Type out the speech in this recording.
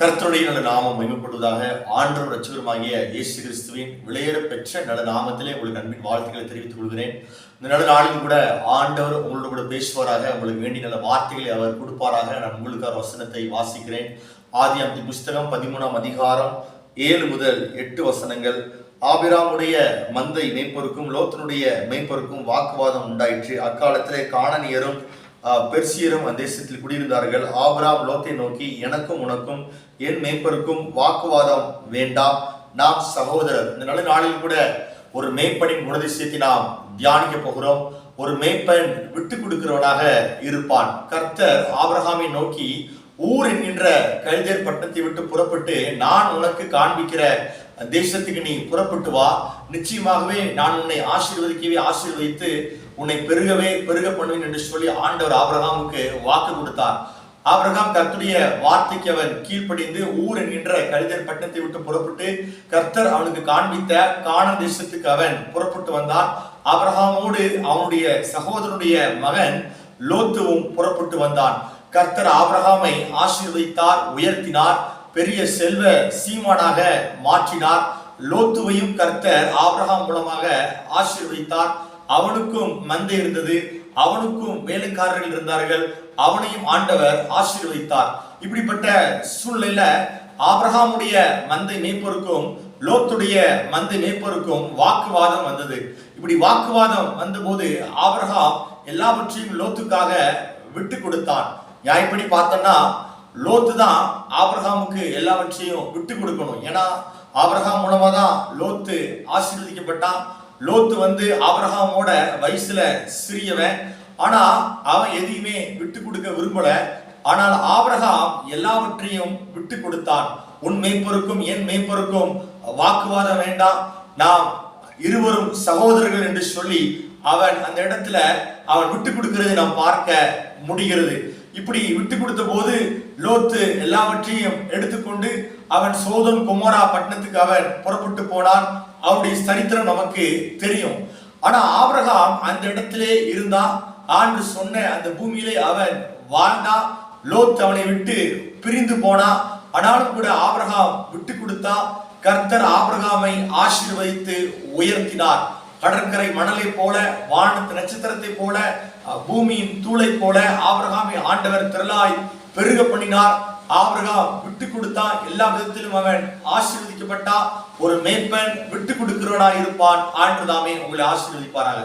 கர்த்தருடைய நல்ல நாமம் மகிமைப்படுவதாக ஆண்டவர் ரட்சகருமாகிய இயேசு கிறிஸ்துவின் விளையேற பெற்ற நல்ல நாமத்திலே உங்களுக்கு அன்பின் வாழ்த்துக்களை தெரிவித்துக் கொள்கிறேன். இந்த நல்ல நாளிலும் கூட ஆண்டவர் உங்களோட கூட பேசுவாராக உங்களுக்கு வேண்டிய நல்ல வார்த்தைகளை அவர் கொடுப்பாராக. நான் உங்களுக்கான வசனத்தை வாசிக்கிறேன். ஆதி ஆதியாமத்தி புஸ்தகம் பதிமூணாம் அதிகாரம் ஏழு முதல் எட்டு வசனங்கள். ஆபிராமுடைய மந்தை மேய்ப்பொருக்கும் லோத்தனுடைய மேய்ப்பொருக்கும் வாக்குவாதம் உண்டாயிற்று. அக்காலத்திலே காணனியரும் பெர்சியரும் அந்த தேசத்தில் குடியிருந்தார்கள். ஆபிராம் லோத்தை நோக்கி எனக்கும் உனக்கும் என் மேய்ப்பருக்கும் வாக்குவாதம் வேண்டாம் நாம் சகோதரர். இந்த நல்ல நாளில் கூட ஒரு மேய்ப்பனின் குணதிசயத்தை நாம் தியானிக்க போகிறோம். ஒரு மேய்ப்பன் விட்டு கொடுக்கிறவனாக இருப்பான். கர்த்தர் ஆபிரஹாமை நோக்கி ஊர் என்கின்ற கழுதேர் பட்டணத்தை விட்டு புறப்பட்டு நான் உனக்கு காண்பிக்கிற தேசத்துக்கு நீ புறப்பட்டு வா. நிச்சயமாகவே நான் உன்னை ஆசீர்வதிக்கவே ஆசீர்வதித்து உன்னை பெருகவே பெருக பண்ணுவேன் என்று சொல்லி ஆண்டவர் ஆபிரகாமுக்கு வாக்கு கொடுத்தார். ஆபிரகாம் கர்த்துடைய வார்த்தைக்கு அவன் கீழ்ப்படிந்து ஊர் என்கின்ற கலிதர் பட்டணத்தை விட்டு புறப்பட்டு கர்த்தர் அவனுக்கு காண்பித்த காண தேசத்துக்கு அவன் புறப்பட்டு வந்தான். ஆபிரகாமோடு அவனுடைய சகோதரனுடைய மகன் லோத்துவும் புறப்பட்டு வந்தான். கர்த்தர் ஆபிரகாமை ஆசீர்வதித்தார் உயர்த்தினார். பெரிய செல்வ சீமானாக மாற்றினார். லோத்துவையும் கர்த்தர் ஆப்ரஹாம் மூலமாக ஆசீர்வதித்தார். அவனுக்கும் மந்தை இருந்தது. அவனுக்கும் வேலைக்காரர்கள் இருந்தார்கள். அவனையும் ஆண்டவர் ஆசீர்வதித்தார். இப்படிப்பட்ட சூழ்நிலையில ஆப்ரஹாமுடைய மந்தை மேய்ப்பருக்கும் லோத்துடைய மந்தை மேய்ப்பருக்கும் வாக்குவாதம் வந்தது. இப்படி வாக்குவாதம் வந்தபோது ஆப்ரஹாம் எல்லாவற்றையும் லோத்துக்காக விட்டு கொடுத்தான். நியாயப்படி பார்த்தோம்னா லோத்து தான் ஆபிரகாமுக்கு எல்லாவற்றையும் விட்டு கொடுக்கணும். ஏன்னா ஆபிரகாம் மூலமா தான் லோத்து ஆசீர்வதிக்கப்பட்டான். லோத்து வந்து ஆபிரகாமோட வயசுல சிறியவன். ஆனா அவன் எதையுமே விட்டு கொடுக்க விரும்பல. ஆனால் ஆபிரகாம் எல்லாவற்றையும் விட்டு கொடுத்தான். உன் மெய்ப்பொருக்கும் என் மெய்ப்பொருக்கும் வாக்குவாதம் வேண்டாம். நாம் இருவரும் சகோதரர்கள் என்று சொல்லி அவன் அந்த இடத்துல அவன் விட்டு கொடுக்கிறதை நாம் பார்க்க முடிகிறது. இப்படி விட்டு கொடுத்த போது லோத்து எல்லாவற்றையும் எடுத்துக்கொண்டு அவன் சோதம் குமோரா பட்டணத்துக்கு அவன் புறப்பட்டு போனான். அவருடைய சரித்திரம் நமக்கு தெரியும். ஆனா ஆபிரகாம் அந்த இடத்திலே இருந்தான் ஆண்டு சொன்ன அந்த பூமியிலே அவன் வாழ்ந்தான் லோத் அவனை விட்டு பிரிந்து போனான் ஆனாலும் கூட ஆபிரகாம் விட்டு கொடுத்தா கர்த்தர் ஆபிரகாமை ஆசீர்வதித்து உயர்த்தினார். கடற்கரை மணலை போல வானத்து நட்சத்திரத்தை போல பூமியின் தூளை போல ஆபிரகாமை ஆண்டவர் திரளாய் பெருக பண்ணினார். ஆபிரகாம் விட்டு கொடுத்தா எல்லா விதத்திலும் அவன் ஆசீர்வதிக்கப்பட்டா ஒரு மேய்ப்பன் விட்டு கொடுக்கிறவனா இருப்பான் ஆண்டுதாமே உங்களை ஆசீர்வதிப்பாராக.